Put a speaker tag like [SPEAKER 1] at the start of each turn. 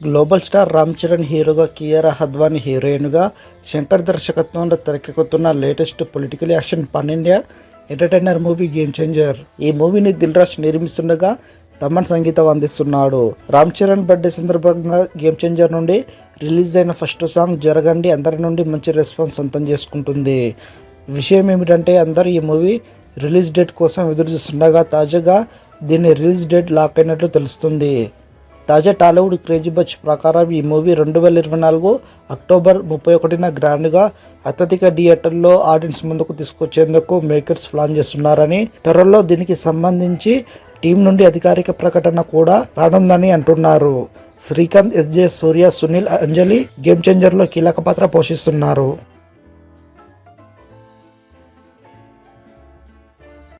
[SPEAKER 1] Global star Ram Charan హీరోగా కియారా హద్వాని హీరోయిన్గా శంకర్ దర్శకత్వంలో తెరకెక్కుతున్న latest political action pan India entertainer movie game changer. ఈ మూవీని దిల్ రాజ్ నిర్మిస్తుండగా తమన్ సంగీతం అందిస్తున్నాడు. రామ్ చరణ్ బర్త్డే సందర్భంగా గేమ్ చేంజర్ నుండి రిలీజ్ అయిన ఫస్ట్ సాంగ్ జరగండి అందరి నుండి మంచి రెస్పాన్స్ సొంతం చేసుకుంటుంది. విషయం ఏమిటంటే అందరూ ఈ మూవీ రిలీజ్ డేట్ కోసం ఎదురు చూస్తుండగా తాజాగా దీని రిలీజ్ డేట్ లాక్ అయినట్లు తెలుస్తుంది. తాజా టాలీవుడ్ క్రేజీ బచ్ ప్రకారం ఈ మూవీ రెండు వేల ఇరవై నాలుగు అక్టోబర్ ముప్పై ఒకటిన గ్రాండ్గా అత్యధిక థియేటర్లో ఆడియన్స్ ముందుకు తీసుకొచ్చేందుకు మేకర్స్ ప్లాన్ చేస్తున్నారని త్వరలో దీనికి సంబంధించి టీం నుండి అధికారిక ప్రకటన కూడా రానుందని అంటున్నారు. శ్రీకాంత్ ఎస్జే సూర్య సునీల్ అంజలి గేమ్ చేంజర్లో కీలక పాత్ర పోషిస్తున్నారు.